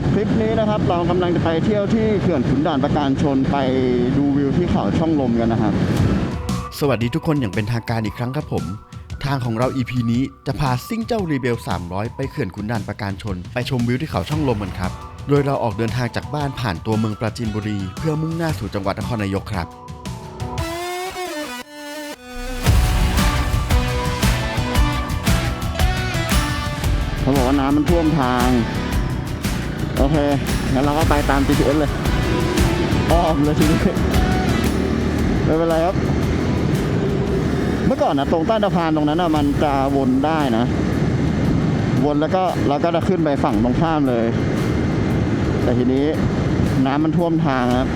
รับคลิปนี้นะครับ เรากำลังจะไปเที่ยวที่เขื่อนขุนด่านประการชนไปดูวิวที่เขาช่องลมกันนะครับ สวัสดีทุกคนอย่างเป็นทางการอีกครั้งครับผม ทางของเรา EP นี้จะพาซิ่งเจ้ารีเบล 300 ไปเขื่อนขุนด่านประการชน ไปชมวิวที่เขาช่องลมกันครับ โดยเราออกเดินทางจากบ้านผ่านตัวเมืองปราจีนบุรี เพื่อมุ่งหน้าสู่จังหวัดนครนายกครับเขาบอกว่าน้ำมันท่วมทาง โอเค งั้นเราก็ไปตาม GPS เลย อ้อมเลยทีนี้ ไม่เป็นไรครับ เมื่อก่อนนะตรงใต้สะพานตรงนั้นนะมันจะวนได้นะ วนแล้วก็เราก็จะขึ้นไปฝั่งตรงข้ามเลย แต่ทีนี้น้ำมันท่วมทางครับ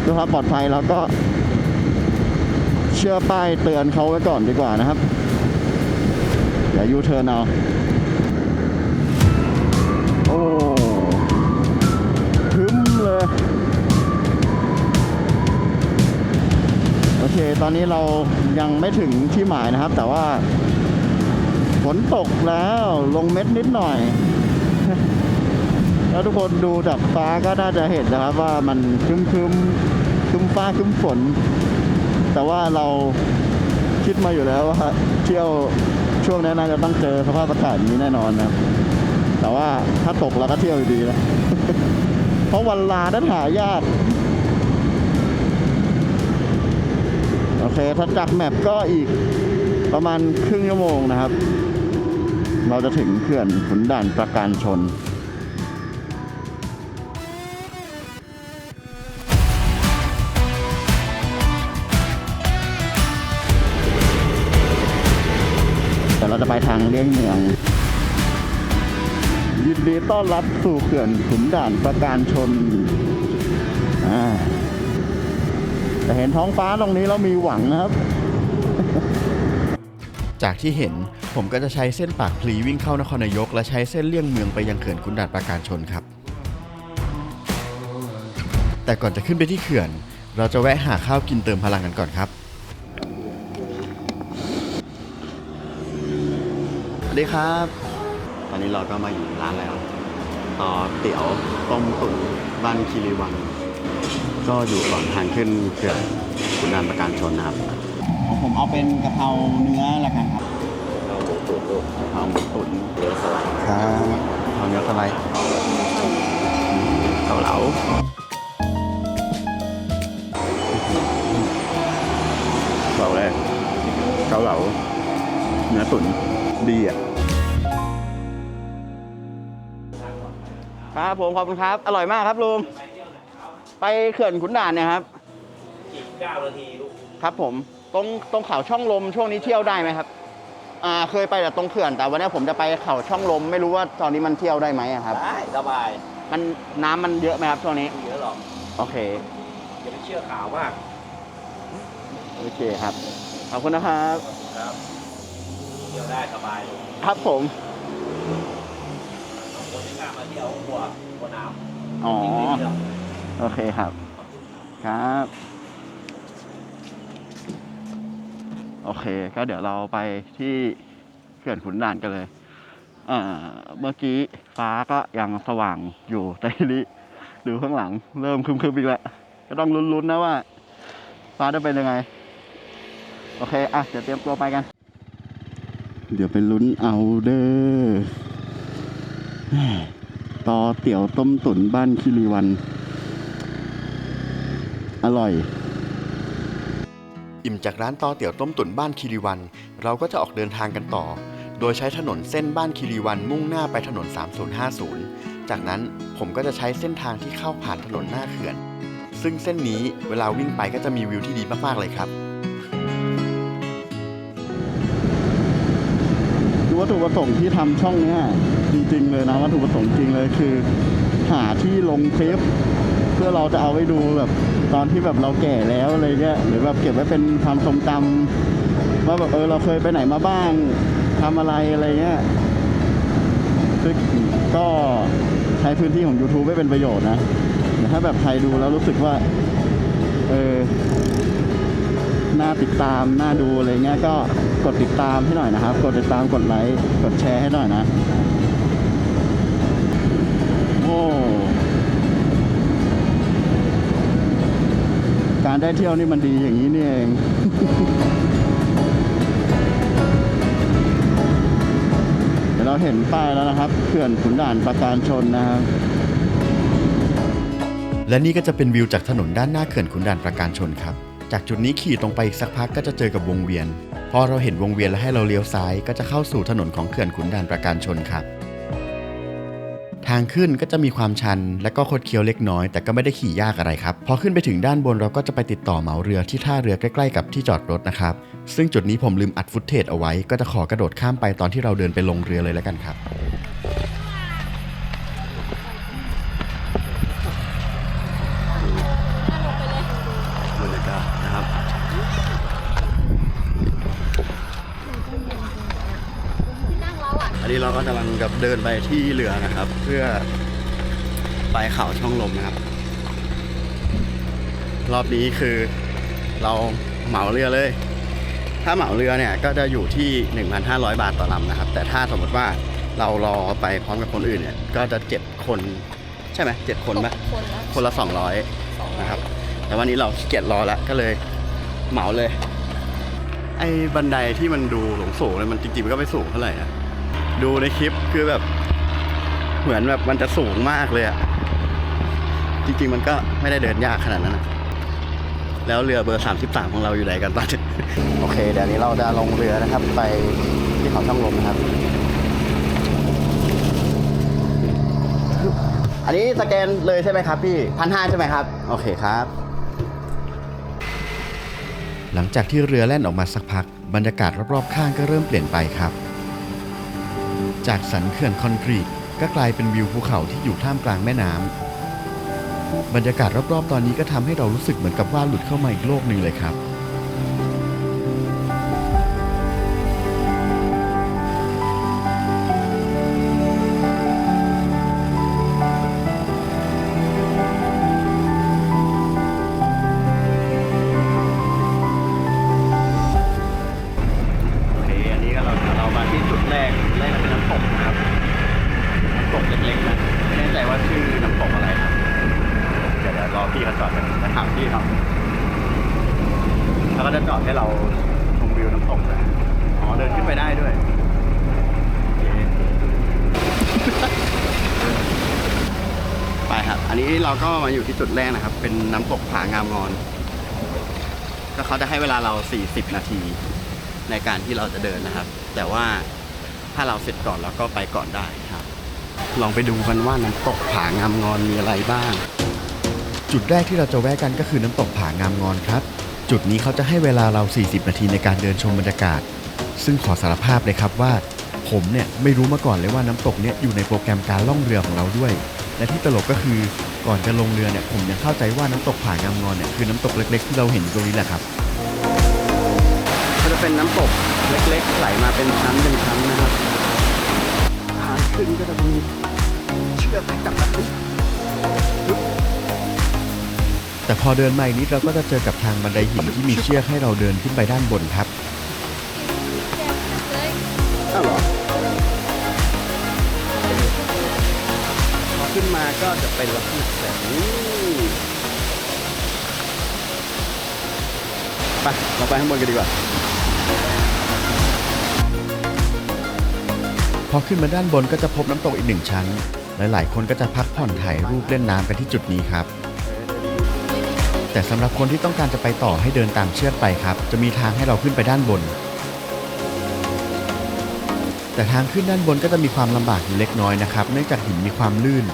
เพื่อความปลอดภัยเราก็ เชื่อป้ายเตือนเขาไว้ก่อนดีกว่านะครับเดี๋ยวยูเทิร์นเอา ตอนนี้เรายังไม่ถึงที่หมายนะครับ แต่ว่าฝนตกแล้วลงเม็ดนิดหน่อย แล้วทุกคนดูจากฟ้าก็น่าจะเห็นนะครับ ว่ามันคึมคึมคึมฟ้าคึมฝน แต่ว่าเราคิดมาอยู่แล้วว่าเที่ยวช่วงนี้น่าจะต้องเจอสภาพอากาศนี้แน่นอนนะแต่ว่าถ้าตกเราก็เที่ยวอยู่ดีนะเพราะวันลานั้นหายาก อเคถ้าจากแมปก็อีกประมาณครึ่งชั่วโมงนะครับ เราจะถึงเขื่อนขุนด่านประการชนแต่เราจะไปทางเลี่ยงเมือง ยินดีต้อนรับสู่เขื่อนขุนด่านประการชน เห็นท้องฟ้าตรงนี้แล้วมีหวังนะครับ จากที่เห็นผมก็จะใช้เส้นปากพลีวิ่งเข้านครนายก และใช้เส้นเลี่ยงเมืองไปยังเขื่อนขุนด่านประการชนครับ แต่ก่อนจะขึ้นไปที่เขื่อน เราจะแวะหาข้าวกินเติมพลังกันก่อนครับสวัสดีครับ ตอนนี้เราก็มาอยู่ร้านแล้วต่อเตี๋ยวต้มตุ๋นบ้านคีรีวัง ก็อยู่ก่อนทางขึ้นเขื่อนขุนด่านประการชนนะครับผมเอาเป็นกะเพราเนื้อละกันครับกะเพราหมูตุ๋นกะเพราหมูตุ๋นเนื้อสไลด์ครับกะเพราเนื้อสไลด์เกาเหลาเกาแรกเกาเหลาเนื้อตุ๋นดีอะครับผมขอบคุณครับ อร่อยมากครับลุง ไปเขื่อนขุนด่านเนี่ยครับอีก9นาทีลูกครับผมตรงตรงเขาช่องลมช่วงนี้เที่ยวได้ไหมครับ อ่าเคยไปแต่ตรงเขื่อนแต่วันนี้ผมจะไปเขาช่องลม ไม่รู้ว่าตอนนี้มันเที่ยวได้ไหมอะครับ ได้สบายมันน้ำมันเยอะไหมครับช่วงนี้ ไม่เยอะหรอกโอเค อย่าไปเชื่อข่าวมากโอเคครับ ขอบคุณนะครับ ครับเที่ยวได้สบายลูกครับผม คนที่กล้ามาเที่ยวกลัวกลัวน้ำอ๋อ จริงๆไม่เที่ยว โอเคครับ ครับ โอเค ก็เดี๋ยวเราไปที่เขื่อนขุนด่านกันเลย เอ่อ เมื่อกี้ฟ้าก็ยังสว่างอยู่แต่ทีนี้ดูข้างหลัง เริ่มครึมๆอีกแล้ว ก็ต้องลุ้นๆนะว่า ฟ้าจะเป็นยังไง โอเค อะ เดี๋ยวเตรียมตัวไปกัน เดี๋ยวไปลุ้นเอาเด้อต่อเตี๋ยวต้มตุ๋นบ้านคิริวัน อร่อย อิ่มจากร้านตอเตี๋ยวต้มตุ๋นบ้านคีรีวัน เราก็จะออกเดินทางกันต่อ โดยใช้ถนนเส้นบ้านคีรีวันมุ่งหน้าไปถนน 3050 จากนั้นผมก็จะใช้เส้นทางที่เข้าผ่านถนนหน้าเขื่อน ซึ่งเส้นนี้เวลาวิ่งไปก็จะมีวิวที่ดีมากๆเลยครับคือวัตถุประสงค์ที่ทำช่องเนี้ยจริง ๆ เลยนะวัตถุประสงค์จริงเลยคือ หาที่ลงคลิป เพื่อเราจะเอาไว้ดูแบบ ตอนที่แบบเราแก่แล้วอะไรเงี้ยหรือแบบเก็บไว้เป็นความทรงจำว่าแบบเออเราเคยไปไหนมาบ้างทำอะไรอะไรเงี้ยซึ่งก็ใช้พื้นที่ของ YouTube ไม่เป็นประโยชน์นะแต่ถ้าแบบใครดูแล้วรู้สึกว่า เออน่าติดตามน่าดูอะไรเงี้ยก็กดติดตามให้หน่อยนะครับ กดติดตามกดไลค์กดแชร์ให้หน่อยนะ โอ้ การได้เที่ยวนี่มันดีอย่างนี้นี่เองเดี๋ยวเราเห็นป้ายแล้วนะครับเขื่อนขุนด่านประการชนนะครับและนี่ก็จะเป็นวิวจากถนนด้านหน้าเขื่อนขุนด่านประการชนครับ จากจุดนี้ขี่ตรงไปอีกสักพักก็จะเจอกับวงเวียน พอเราเห็นวงเวียนแล้วให้เราเลี้ยวซ้าย ก็จะเข้าสู่ถนนของเขื่อนขุนด่านประการชนครับ ทางขึ้นก็จะมีความชัน และก็คดเคี้ยวเล็กน้อย แต่ก็ไม่ได้ขี่ยากอะไรครับ พอขึ้นไปถึงด้านบนเราก็จะไปติดต่อเหมาเรือที่ท่าเรือใกล้ๆกับที่จอดรถนะครับ ซึ่งจุดนี้ผมลืมอัดฟุตเทจเอาไว้ ก็จะขอกระโดดข้ามไปตอนที่เราเดินไปลงเรือเลยแล้วกันครับ บรรยากาศนะครับ อันนี้เรา ก็กำลังกับเดินไปที่เรือนะครับ เพื่อไปเขาช่องลมนะครับ รอบนี้คือเราเหมาเรือเลย ถ้าเหมาเรือเนี่ยก็จะอยู่ที่ 1,500 บาทต่อลำนะครับ แต่ถ้าสมมติว่าเรารอไปพร้อมกับคนอื่นเนี่ยก็จะ7คนใช่ไหมเจ็ดคนไหมคนละคนละ200นะครับ แต่วันนี้เราขี้เกียจรอแล้วก็เลยเหมาเลย ไอ้บันไดที่มันดูหลงสูงเนี่ยมันจริงๆมันก็ไม่สูงเท่าไหร่นะ ดูในคลิปคือแบบ เหมือนแบบมันจะสูงมากเลยอะจริงๆมันก็ไม่ได้เดินยากขนาดนั้นนะแล้วเรือเบอร์ 33 ของเราอยู่ไหนกันตอนนี้โอเค เดี๋ยวนี้เราจะลงเรือนะครับ ไปที่เขาช่องลมนะครับ อันนี้สแกนเลยใช่ไหมครับพี่พันห้าใช่ไหมครับ โอเคครับ หลังจากที่เรือแล่นออกมาสักพัก บรรยากาศรอบๆข้างก็เริ่มเปลี่ยนไปครับ จากสันเขื่อนคอนกรีตก็กลายเป็นวิวภูเขาที่อยู่ท่ามกลางแม่น้ำบรรยากาศรอบๆ ตอนนี้ก็ทำให้เรารู้สึกเหมือนกับว่าหลุดเข้ามาอีกโลกหนึ่งเลยครับ แล้วก็จะจอดให้เราชมวิวน้ำตกนะอ๋อเดินขึ้นไปได้ด้วยโอเคไปครับ อันนี้เราก็มาอยู่ที่จุดแรกนะครับ เป็นน้ำตกผางามงอน ก็เขาจะให้เวลาเรา 40 นาที ในการที่เราจะเดินนะครับ แต่ว่าถ้าเราเสร็จก่อนเราก็ไปก่อนได้ครับ ลองไปดูกันว่าน้ำตกผางามงอนมีอะไรบ้าง จุดแรกที่เราจะแวะกันก็คือน้ำตกผางามงอนครับ จุดนี้เขาจะให้เวลาเรา 40 นาทีในการเดินชมบรรยากาศ ซึ่งขอสารภาพเลยครับว่า ผมเนี่ยไม่รู้มาก่อนเลยว่าน้ำตกเนี่ยอยู่ในโปรแกรมการล่องเรือของเราด้วย และที่ตลกก็คือก่อนจะลงเรือเนี่ยผมยังเข้าใจว่าน้ำตกผางามงอนเนี่ยคือน้ำตกเล็ก ๆ ที่เราเห็นตรงนี้แหละครับก็จะเป็นน้ำตกเล็ก ๆ ไหลมาเป็นชั้นเป็นชั้นนะครับทางขึ้นก็จะมีเชือกให้จับนี้ แต่พอเดินมาอีกนิดเราก็จะเจอกับทางบันไดหินที่มีเชือกให้เราเดินขึ้นไปด้านบนครับเลยอ้าวเหรอพอขึ้นมาก็จะเป็นลักษณะแบบนี้ไปเราไปข้างบนกันดีกว่า พอขึ้นมาด้านบนก็จะพบน้ำตกอีกหนึ่งชั้น หลายๆ คนก็จะพักผ่อนถ่ายรูปเล่นน้ำกันที่จุดนี้ครับ แต่สำหรับคนที่ต้องการจะไปต่อให้เดินตามเชือกไปครับ จะมีทางให้เราขึ้นไปด้านบน แต่ทางขึ้นด้านบนก็จะมีความลำบากอยู่เล็กน้อยนะครับ เนื่องจากหินมีความลื่น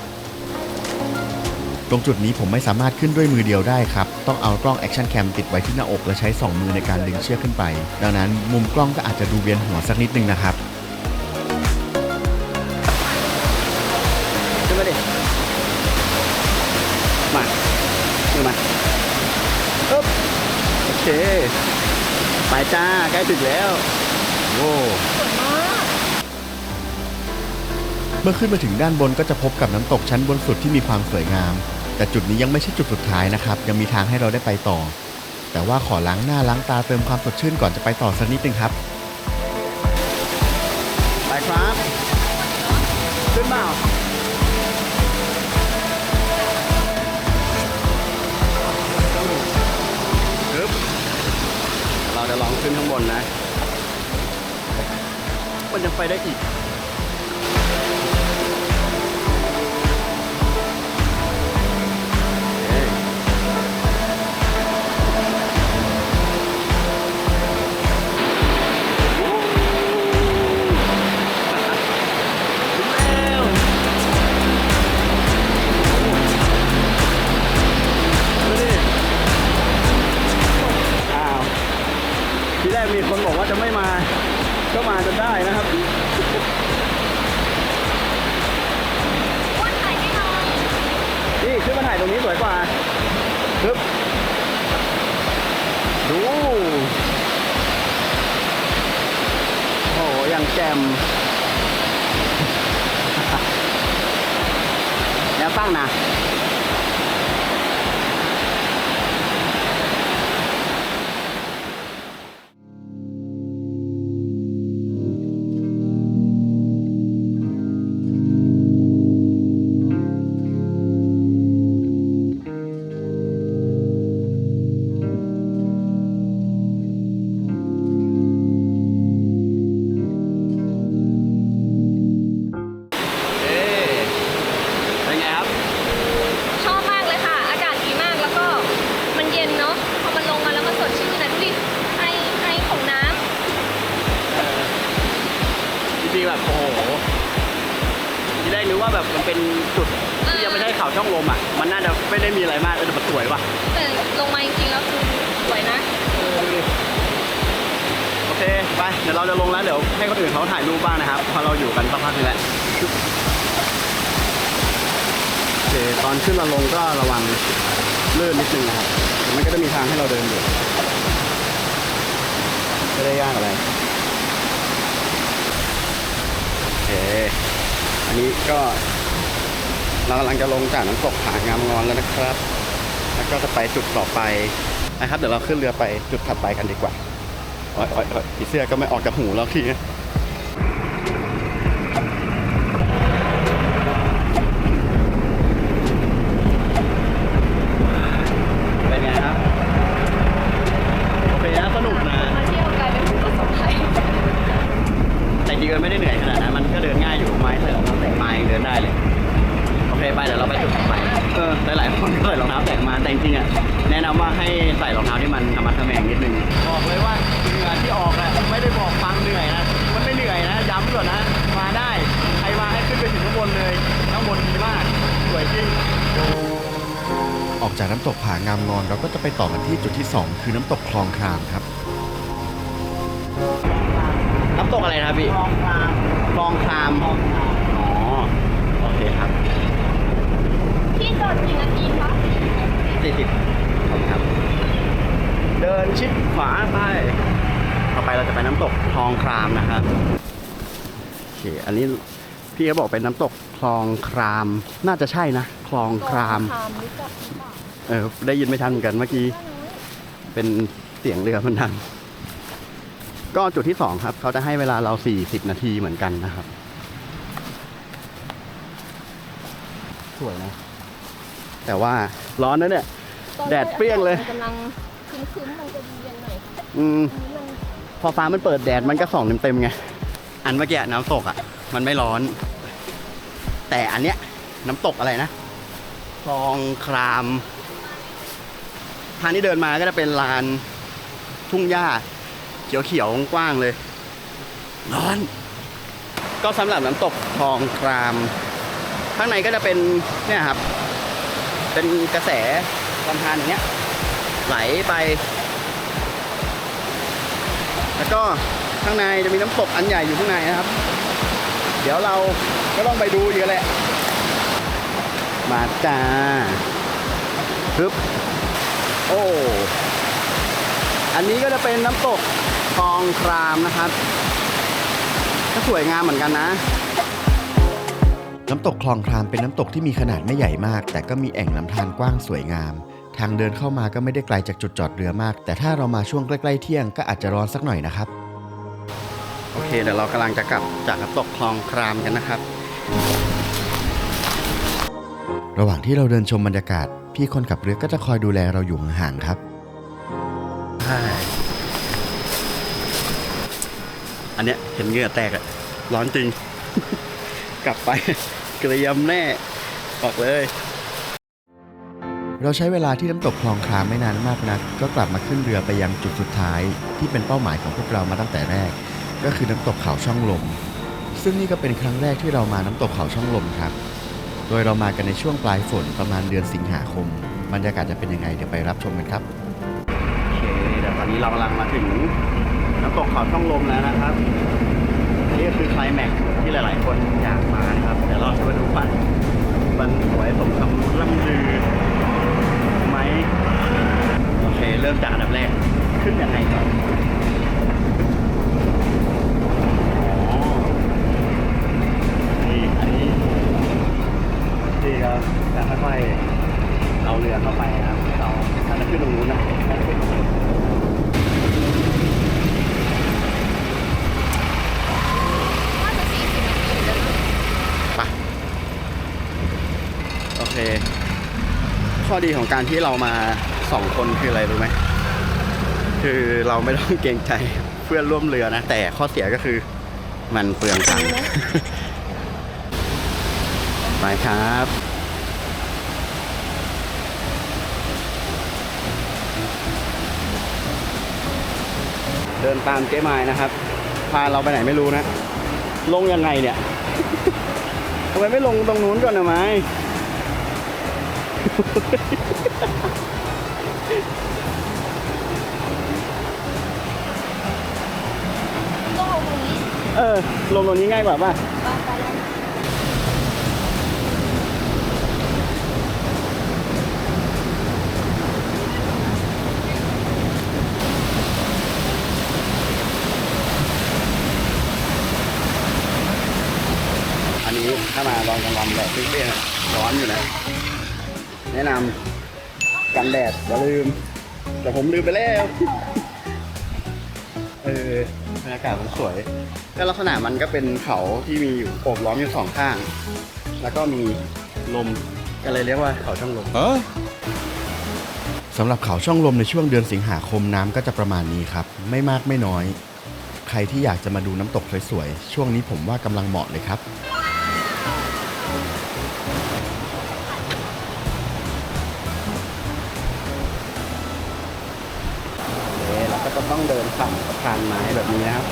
ตรงจุดนี้ผมไม่สามารถขึ้นด้วยมือเดียวได้ครับ ต้องเอากล้องแอคชั่นแคมติดไว้ที่หน้าอกและใช้ 2 มือในการดึงเชือกขึ้นไป ดังนั้นมุมกล้องก็อาจจะดูเวียนหัวสักนิดนึงนะครับ เค ไปจ้า ใกล้ถึงแล้วโว้เมื่อขึ้นมาถึงด้านบนก็จะพบกับน้ำตกชั้นบนสุดที่มีความสวยงาม แต่จุดนี้ยังไม่ใช่จุดสุดท้ายนะครับ ยังมีทางให้เราได้ไปต่อ แต่ว่าขอล้างหน้าล้างตาเติมความสดชื่นก่อนจะไปต่อสักนิดนึงครับ ไปครับ ขึ้นมา จะลองขึ้นข้างบนนะ มันยังไปได้อีก ม แล้วฟังนะ เรากำลังจะลงจากน้ำตกผางามงอนแล้วนะครับ แล้วก็จะไปจุดต่อไปนะครับ เดี๋ยวเราขึ้นเรือไปจุดถัดไปกันดีกว่าโอ๊ยอ๊ยโอ๊ยผีเสื้อก็ไม่ออกจากหูแล้วทีนี้ป็นไงครับ โอเคนะสนุกนะ มาเที่ยวกลายเป็นผู้ประสบภัย แต่จริงๆมันไม่ได้เหนื่อยขนาดนั้น มันก็เดินง่ายอยู่ไม้ใส่รองเท้าแตะมายังเดินได้เลย โอเคไปเดี๋ยวเราไปจุดต่อไป เออหลายๆคนก็ใส่รองเท้าแตะมาแต่จริงๆอะแนะนำว่าให้ใส่รองเท้าที่มันธรรมะทแมงนิดนึง บอกเลยว่าเหงื่อที่ออกอะไม่ได้บอกฟังเหนื่อยนะ มันไม่เหนื่อยนะ ย้ำก่อนนะ มาได้ ใครมาให้ขึ้นไปถึงข้างบนเลย ข้างบนดีมาก สวยจริง ออกจากน้ำตกผางามงอนเราก็จะไปต่อกัน ที่จุดที่ 2 คือน้ำตกคลองครามครับ น้ำตกอะไรนะครับพี่คลองครามคลองครามอ๋อโอเคครับพี่จอดกี่นาทีคะสี่สิบครับ เดินชิดขวาไปต่อไปเราจะไปน้ำตกคลองครามนะครับโอเคอันนี้พี่เขาบอกเป็นน้ำตกคลองคราม น่าจะใช่นะ คลองครามครามรู้จักหรือเปล่าเออได้ยินไม่ทันเหมือนกันเมื่อกี้ เป็นเสียงเรือมันดัง ก็จุดที่สองครับ เขาจะให้เวลาเรา40นาทีเหมือนกันนะครับ สวยนะ แต่ว่าร้อนนะเนี่ยตอนแดดเปรี้ยงเลยมันกำลังครึ้มๆมันจะดีเย็นหน่อยอืมอันนี้มันพอฟ้ามันเปิดแดดมันก็ส่องเต็มๆไง อันเมื่อกี้น้ำตกอะ มันไม่ร้อน แต่อันเนี้ย น้ำตกอะไรนะคลองครามทางที่เดินมาก็จะเป็นลานทุ่งหญ้าเขียวๆกว้างเลยร้อน ก็สำหรับน้ำตกคลองคราม ข้างในก็จะเป็นเนี่ยครับ เป็นกระแสลำธารอย่างเงี้ย ไหลไป แล้วก็ข้างในจะมีน้ำตกอันใหญ่อยู่ข้างในนะครับ เดี๋ยวเราก็ต้องไปดูอยู่แหละ มาจ้าปึ๊บ โอ้ อันนี้ก็จะเป็นน้ำตกคลองครามนะครับ ก็สวยงามเหมือนกันนะ น้ำตกคลองครามเป็นน้ำตกที่มีขนาดไม่ใหญ่มาก แต่ก็มีแอ่งลำธารกว้างสวยงาม ทางเดินเข้ามาก็ไม่ได้ไกลจากจุดจอดเรือมาก แต่ถ้าเรามาช่วงใกล้ๆเที่ยงก็อาจจะร้อนสักหน่อยนะครับ โอเคเดี๋ยวเรากำลังจะกลับจากน้ำตกคลองครามกันนะครับ ระหว่างที่เราเดินชมบรรยากาศ พี่คนขับเรือก็จะคอยดูแลเราอยู่ห่างๆครับ ใช่อันเนี้ยเห็นเหงื่อแตกอะร้อนจริง กลับไปเกรียมแน่บอกเลย เราใช้เวลาที่น้ำตกคลองคลามไม่นานมากนัก ก็กลับมาขึ้นเรือไปยังจุดสุดท้าย ที่เป็นเป้าหมายของพวกเรามาตั้งแต่แรก ก็คือน้ำตกเขาช่องลม ซึ่งนี่ก็เป็นครั้งแรกที่เรามาน้ำตกเขาช่องลมครับ โดยเรามากันในช่วงปลายฝนประมาณเดือนสิงหาคม บรรยากาศจะเป็นยังไง เดี๋ยวไปรับชมกันครับ โอเคเดี๋ยวตอนนี้เรากำลังมาถึงน้ำตกเขาช่องลมแล้วนะครับ นี่คือไคลแม็กซ์ที่หลาย ๆ คนอยากมานะครับ เดี๋ยวเราจะมาดูปันมันสวยสมคำล่ำลือไหมโอเค เริ่มจากอันดับแรกขึ้นยังไงก่อน อยๆเอาเรือเข้าไปนะครับให้เราถ้าจะขึ้นตรงนู้นนะถ้าจะขึ้นตรงนู้นว่าจะสี่สิบนาทีอยู่แล้วนะไปโอเค ข้อดีของการที่เรามาสองคนคืออะไรรู้ไหม คือเราไม่ต้องเกรงใจเพื่อนร่วมเรือนะ แต่ข้อเสียก็คือมันเปลืองตังค์ไปครับ เดินตามเจ๊ไม้นะครับ พาเราไปไหนไม่รู้นะ ลงยังไงเนี่ยทำไมไม่ลงตรงนู้นก่อนนะไม้ต้องเอาตรงนี้เออ ลงตรงนี้ง่ายกว่าป่ะ บ้างไปแล้ว อันนี้ถ้ามาล องกลางวันแบบเปรี้ยงๆอะร้อนอยู่นะ แนะนำกันแดดอย่าลืม แต่ผมลืมไปแล้ว เออบรรยากาศมันสวยก็ลักษณะมันก็เป็นเขาที่มีอยู่โอบล้อมอยู่สองข้าง แล้วก็มีลมก็เลยเรียกว่าเขาช่องลมสำหรับเขาช่องลมในช่วงเดือนสิงหาคมน้ำก็จะประมาณนี้ครับ ไม่มากไม่น้อย ใครที่อยากจะมาดูน้ำตกสวยๆ ช่วงนี้ผมว่ากำลังเหมาะเลยครับ ต้องเดินผ่านสะพานไม้แบบนี้นะครับ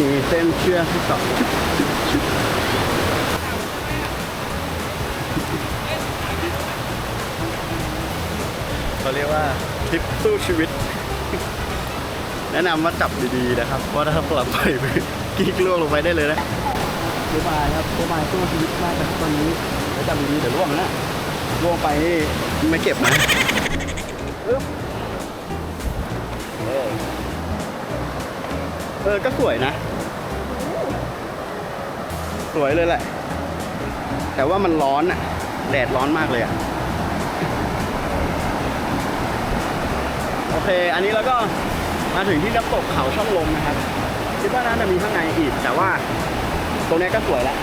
มีเส้นเชือกที่ต่อเขาเรียกว่าทริปสู้ชีวิต แนะนำว่าจับดีๆนะครับ เพราะถ้าปล่อยไปกิ๊กล่วงลงไปได้เลยนะบ๊ายบายครับบ๊ายบายสู้ชีวิตมากนะครับตอนนี้แล้วจับดีๆเดี๋ยวล่วงนะล่วงไปนี่ไม่เก็บนะ ปึ๊บเออเออ ก็สวยนะ สวยเลยแหละ แต่ว่ามันร้อนอะแดดร้อนมากเลยอะโอเค อันนี้เราก็มาถึงที่น้ำตกเขาช่องลมนะครับ คิดว่าน่าจะมีข้างในอีก แต่ว่าตรงนี้ก็สวยแล้ว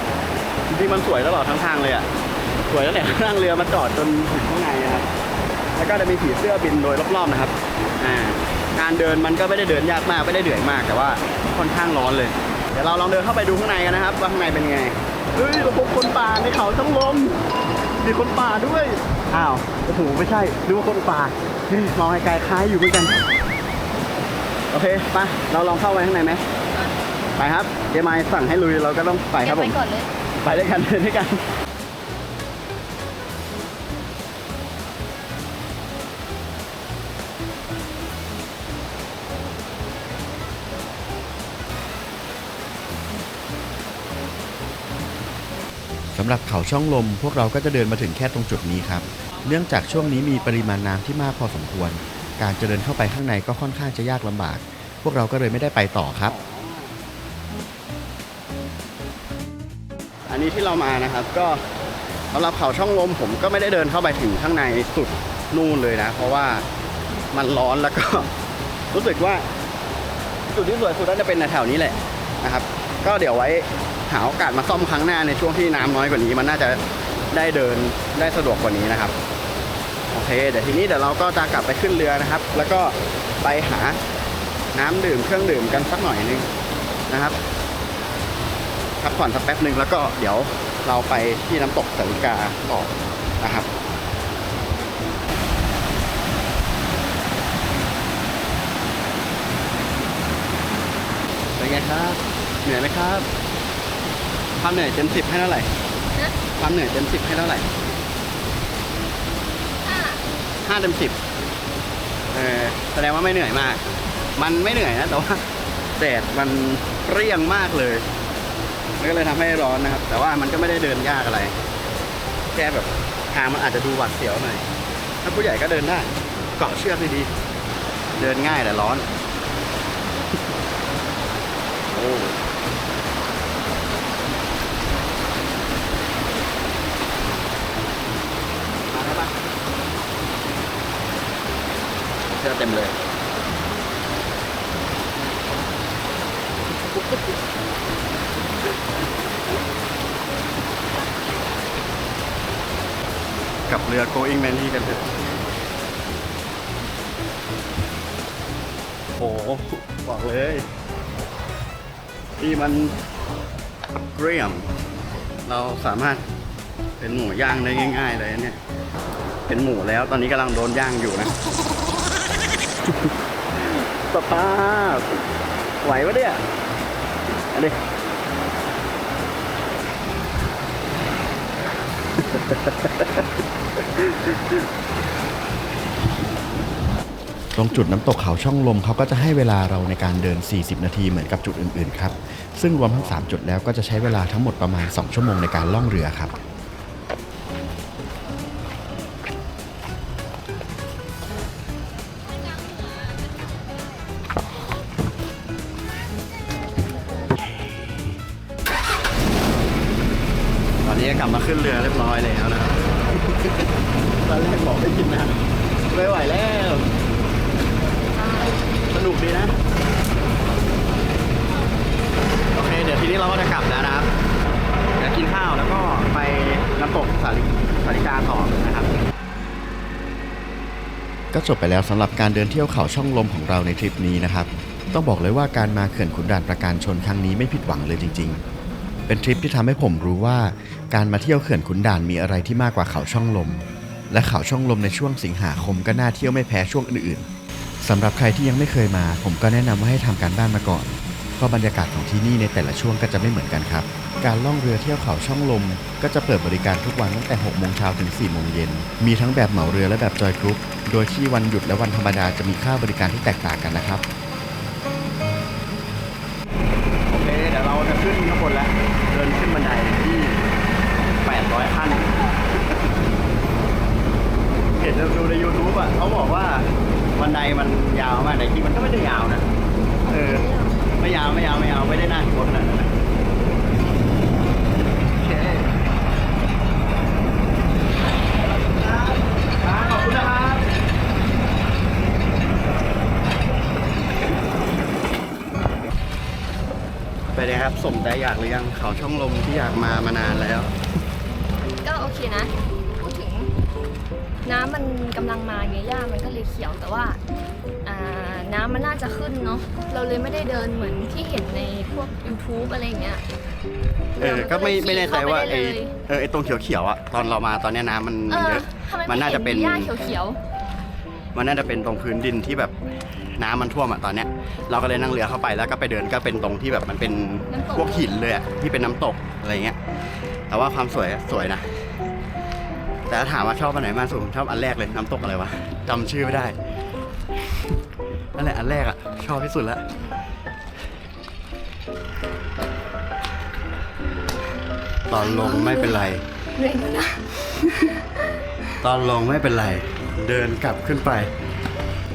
จริงๆมันสวยตลอดทั้งทางเลยอะสวยตั้งแต่ข้างเรือมาจอดจนถึงข้างในนะครับ แล้วก็จะมีผีเสื้อบินโดยรอบๆนะครับอ่าการเดินมันก็ไม่ได้เดินยากมากไม่ได้เดือดมากแต่ว่าค่อนข้างร้อนเลย เดี๋ยวเราลองเดินเข้าไปดูข้างในกันนะครับ ว่าข้างในเป็นไงเฮ้ยเราพบคนป่าในเขาช่องลมมีคนป่าด้วยอ้าวโอ้โหไม่ใช่ดูว่าคนป่าเฮ้ยมองไกลๆคล้ายอยู่เหมือนกันโอเคไปเราลองเข้าไปข้างในไหมไปครับเจมายสั่งให้ลุยเราก็ต้องไปครับเก็ผไปมก่อนเลยไปด้วยกันไปด้วยกัน หรับเขาช่องลม พวกเราก็จะเดินมาถึงแค่ตรงจุดนี้ครับ เนื่องจากช่วงนี้มีปริมาณน้ำที่มากพอสมควร การจะเดินเข้าไปข้างในก็ค่อนข้างจะยากลำบาก พวกเราก็เลยไม่ได้ไปต่อครับ อันนี้ที่เรามานะครับก็สำหรับเขาช่องลมผมก็ไม่ได้เดินเข้าไปถึงข้างในสุดนู่นเลยนะ เพราะว่ามันร้อนแล้วก็ รู้สึกว่าจุดที่สวยสุดน่าจะเป็นแถวนี้แหละนะครับ ก็เดี๋ยวไว้หาโอกาสมาซ่อมครั้งหน้าในช่วงที่น้ำน้อยกว่านี้ มันน่าจะได้เดินได้สะดวกกว่านี้นะครับโอเคเดี๋ยวทีนี้เดี๋ยวเราก็จะกลับไปขึ้นเรือนะครับ แล้วก็ไปหาน้ำดื่มเครื่องดื่มกันสักหน่อยนึงนะครับพักผ่อนสักแป๊บหนึ่งแล้วก็เดี๋ยวเราไปที่น้ำตกสาริกาต่อนะครับเป็นไงครับ เหนื่อยไหมครับ ความเหนื่อยเต็มสิบให้เท่าไหร่นะความเหนื่อยเต็มสิบให้เท่าไหร่อะห้าเต็มสิบเออแสดงว่าไม่เหนื่อยมาก มันไม่เหนื่อยนะแต่ว่าแดดมันเปรี้ยงมากเลยมันก็เลยทำให้ร้อนนะครับ แต่ว่ามันก็ไม่ได้เดินยากอะไร แค่แบบทางมันอาจจะดูหวัดเสียวหน่อย ถ้าผู้ใหญ่ก็เดินได้ เกาะเชือกดีๆเดินง่ายแต่ร้อน โอ้มาได้ปะ เสื้อเต็มเลยกับเรือ going m a n y กันเถอะโอ้โหบอกเลย นี่มันเกรียม เราสามารถเป็นหมูย่างได้ง่าย ๆ เลยเนี่ย เป็นหมูแล้วตอนนี้กำลังโดนย่างอยู่นะ สภาพไหวปะเนี่ยอันนี้ตรงจุดน้ำตกเขาช่องลมเขาก็จะให้เวลาเราในการเดิน 40 นาทีเหมือนกับจุดอื่นๆครับ ซึ่งรวมทั้ง 3 จุดแล้วก็จะใช้เวลาทั้งหมดประมาณ 2 ชั่วโมงในการล่องเรือครับ เราก็จะกลับแล้วนะครับเดี๋ยวกินข้าวแล้วก็ไปน้ำตกสาริสาริกาต่อนะครับ ก็จบไปแล้วสำหรับการเดินเที่ยวเขาช่องลมของเราในทริปนี้นะครับ ต้องบอกเลยว่าการมาเขื่อนขุนด่านประการชนครั้งนี้ไม่ผิดหวังเลยจริง ๆ เป็นทริปที่ทำให้ผมรู้ว่า การมาเที่ยวเขื่อนขุนด่านมีอะไรที่มากกว่าเขาช่องลม และเขาช่องลมในช่วงสิงหาคมก็น่าเที่ยวไม่แพ้ช่วงอื่นๆสำหรับใครที่ยังไม่เคยมา ผมก็แนะนำว่าให้ทำการบ้านมาก่อน เพราะบรรยากาศของที่นี่ในแต่ละช่วงก็จะไม่เหมือนกันครับ การล่องเรือเที่ยวเขาช่องลม ก็จะเปิดบริการทุกวันตั้งแต่6โมงเช้าถึง4โมงเย็น มีทั้งแบบเหมาเรือและแบบจอยกรุ๊ป โดยที่วันหยุดและวันธรรมดาจะมีค่าบริการที่แตกต่างกันนะครับ โอเค เดี๋ยวเราจะขึ้นข้างบนแล้ว เดินขึ้นบันไดที่ 800 ขั้น เห็นดูใน YouTube อะเขาบอกว่าบันไดมันยาวมากแต่จริงมันก็ไม่ได้ยาวนะ เออ ไม่ยาวไม่ยาวไม่ยาวไม่ได้น่ากลัวขนาดนั้นนะโอเคขอบคุณนะครับ ไปเลยครับสมใจอยากหรือยังเขาช่องลมที่อยากมามานานแล้ว ก็โอเคนะ พูดถึง น้ำมันกำลังมาไงหญ้ามันก็เลยเขียวแต่ว่า น้ำมันน่าจะขึ้นเนาะเราเลยไม่ได้เดินเหมือนที่เห็นในพวก YouTube อะไรอย่างเงี้ยเออ ก็ไม่เราก็เลยไม่แน่ใจว่าขี่ไอเข้าไปได้เลยเออไอตรงเขียวๆอะตอนเรามาตอนเนี้ยน้ำมันเอมันอเยอะทำไมมันน่าจะเป็นหญ้าเขียวมันน่าจะเป็นตรงพื้นดินที่แบบน้ำมันท่วมอะตอนเนี้ย เราก็เลยนั่งเรือเข้าไปแล้วก็ไปเดินก็เป็นตรงที่แบบมันเป็นพวกหินเลยอะที่เป็นน้ำตกอะไรเงี้ย แต่ว่าความสวยอะสวยนะแต่ถ้าถามว่าชอบอันไหนมากสุดผมชอบอันแรกเลยน้ำตกอะไรวะจำชื่อไม่ได้ นั่นแหละอันแรกอะชอบที่สุดละตอนลงไม่เป็นไรๆเหนื่อยนะ ตอนลงไม่เป็นไร เดินกลับขึ้นไป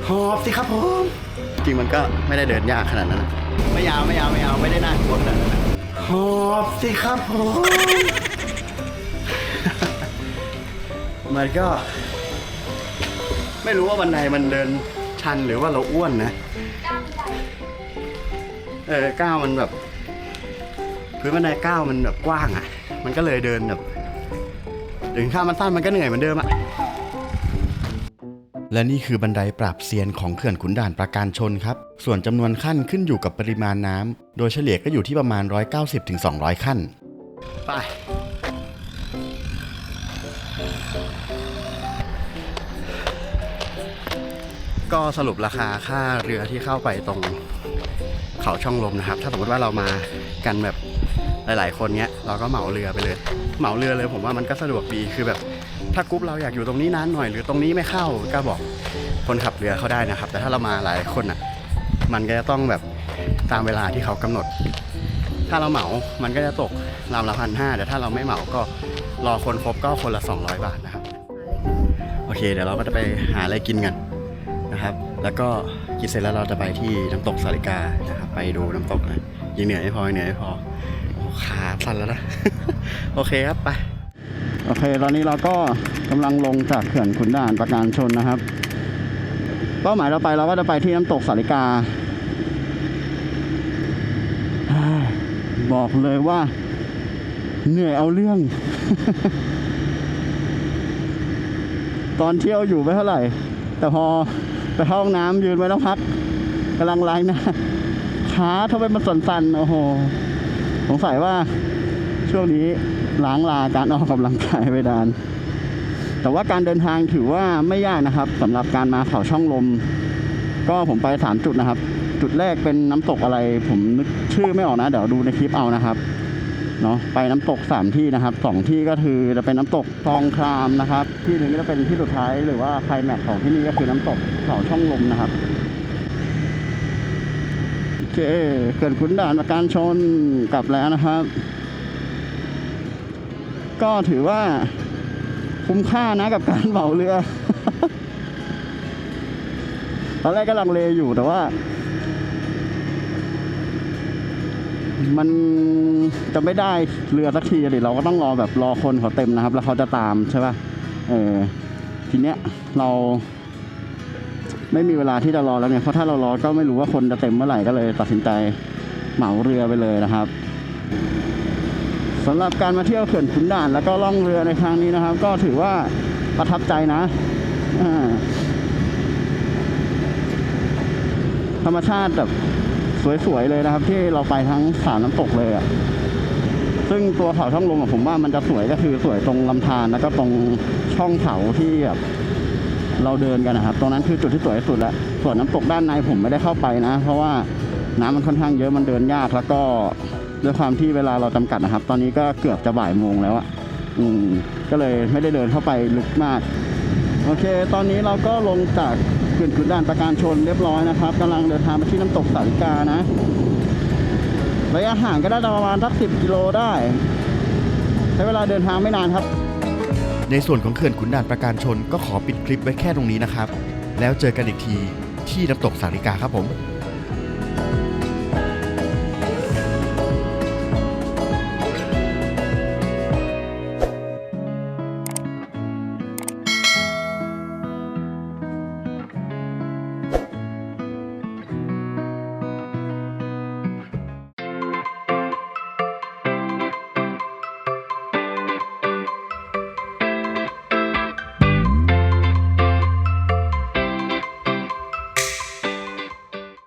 หอบสิครับผม จริงมันก็ไม่ได้เดินยากขนาดนั้นนะไม่ยาวไม่ยาวไม่ยาวไม่ได้น่ากลัวขนาดนั้นนะหอบสิครับผม มันก็ ไม่รู้ว่าบันไดมันเดิน ชันหรือว่าเราอ้วนนะ เออก้าวมันแบบพื้นบันไดก้าวมันแบบกว้างอะ มันก็เลยเดินแบบถึงข้ามมันสั้นมันก็เหนื่อยเหมือนเดิมอะและนี่คือบันไดปราบเซียนของเขื่อนขุนด่านประการชนครับ ส่วนจำนวนขั้นขึ้นอยู่กับปริมาณน้ำโดยเฉลี่ยก็อยู่ที่ประมาณ 190-200 ขั้น ไป ก็สรุปราคาค่าเรือที่เข้าไปตรงเขาช่องลมนะครับ ถ้าสมมติว่าเรามากันแบบหลาย ๆ คนเนี้ย เราก็เหมาเรือไปเลย เหมาเรือเลยผมว่ามันก็สะดวกดีคือแบบ ถ้ากรุ๊ปเราอยากอยู่ตรงนี้นานหน่อยหรือตรงนี้ไม่เข้าก็บอกคนขับเรือเขาได้นะครับ แต่ถ้าเรามาหลายคนอะ มันก็จะต้องแบบตามเวลาที่เขากำหนด ถ้าเราเหมา มันก็จะตกลำละพันห้าแต่ถ้าเราไม่เหมาก็รอคนครบก็คนละ 200 บาทนะครับ โอเค เดี๋ยวเราก็จะไปหาอะไรกินกัน นะครับ แล้วก็กินเสร็จแล้วเราจะไปที่น้ำตกสาริกานะครับ ไปดูน้ำตกเลยยังเหนื่อยไม่พอเหนื่อยไม่พอขาสั่นแล้วนะโอเคครับไปโอเค ตอนนี้เราก็กำลังลงจากเขื่อนขุนด่านประการชนนะครับเป้าหมายเราไปเราก็จะไปที่น้ำตกสาริกา บอกเลยว่า เหนื่อยเอาเรื่อง ตอนเที่ยวอยู่ไม่เท่าไหร่ แต่พอ ไปห้องน้ำยืนไว้ต้องพักกำลังไลน์หนะขาทำไมมันสั่นๆโอ้โหสงสัยว่าช่วงนี้ล้างลาการออกกำลังกายไปดาน แต่ว่าการเดินทางถือว่าไม่ยากนะครับสำหรับการมาเขาช่องลม ก็ผมไปสามจุดนะครับ จุดแรกเป็นน้ำตกอะไร ผมนึกชื่อไม่ออกนะ เดี๋ยวดูในคลิปเอานะครับ เนาะไปน้ำตกสามที่นะครับสองที่ก็คือจะเป็นน้ำตกทองครามนะครับ ที่หนึ่งก็จะเป็นที่สุดท้ายหรือว่าไคลแม็กของที่นี่ก็คือน้ำตกเขาช่องลมนะครับโอเคเกิดขุนด่านประการชนกลับแล้วนะครับ ก็ถือว่าคุ้มค่านะกับการเหมาเรือตอนแรกก็ลังเลอยู่แต่ว่า มันจะไม่ได้เรือสักทีอะดิเราก็ต้องรอแบบรอคนเขาเต็มนะครับ แล้วเขาจะตามใช่ป่ะเออทีเนี้ยเราไม่มีเวลาที่จะรอแล้วไงเพราะถ้าเรารอก็ไม่รู้ว่าคนจะเต็มเมื่อไหร่ก็เลยตัดสินใจเหมาเรือไปเลยนะครับสำหรับการมาเที่ยวเขื่อนขุนด่าน แล้วก็ล่องเรือในครั้งนี้นะครับ ก็ถือว่าประทับใจนะธรรมชาติแบบ สวยๆเลยนะครับ ที่เราไปทั้งสามน้ำตกเลยอะ่ะซึ่งตัวเขาช่องลมผมว่ามันจะสวยก็คือสวยตรงลำธารแล้วก็ตรงช่องเขาที่แบบเราเดินกันนะครับ ตรงนั้นคือจุดที่สวยสุดล้วส่วนน้ำตกด้านในผมไม่ได้เข้าไปนะ เพราะว่าน้ำมันค่อนข้างเยอะมันเดินยากแล้วก็ด้วยความที่เวลาเราจำกัดนะครับ ตอนนี้ก็เกือบจะบ่ายโมงแล้วอะอืม ก็เลยไม่ได้เดินเข้าไปลึกมาก โอเค ตอนนี้เราก็ลงจาก ขื่อนขุนด่านประการชนเรียบร้อยนะครับกำลังเดินทางไปที่น้ำตกสาริกานะระยะห่างก็ได้ประมาณสักสิบกิโลได้ ใช้เวลาเดินทางไม่นานครับ ในส่วนของเขื่อนขุนด่านประการชนก็ขอปิดคลิปไว้แค่ตรงนี้นะครับ แล้วเจอกันอีกทีที่น้ำตกสาริกาครับผม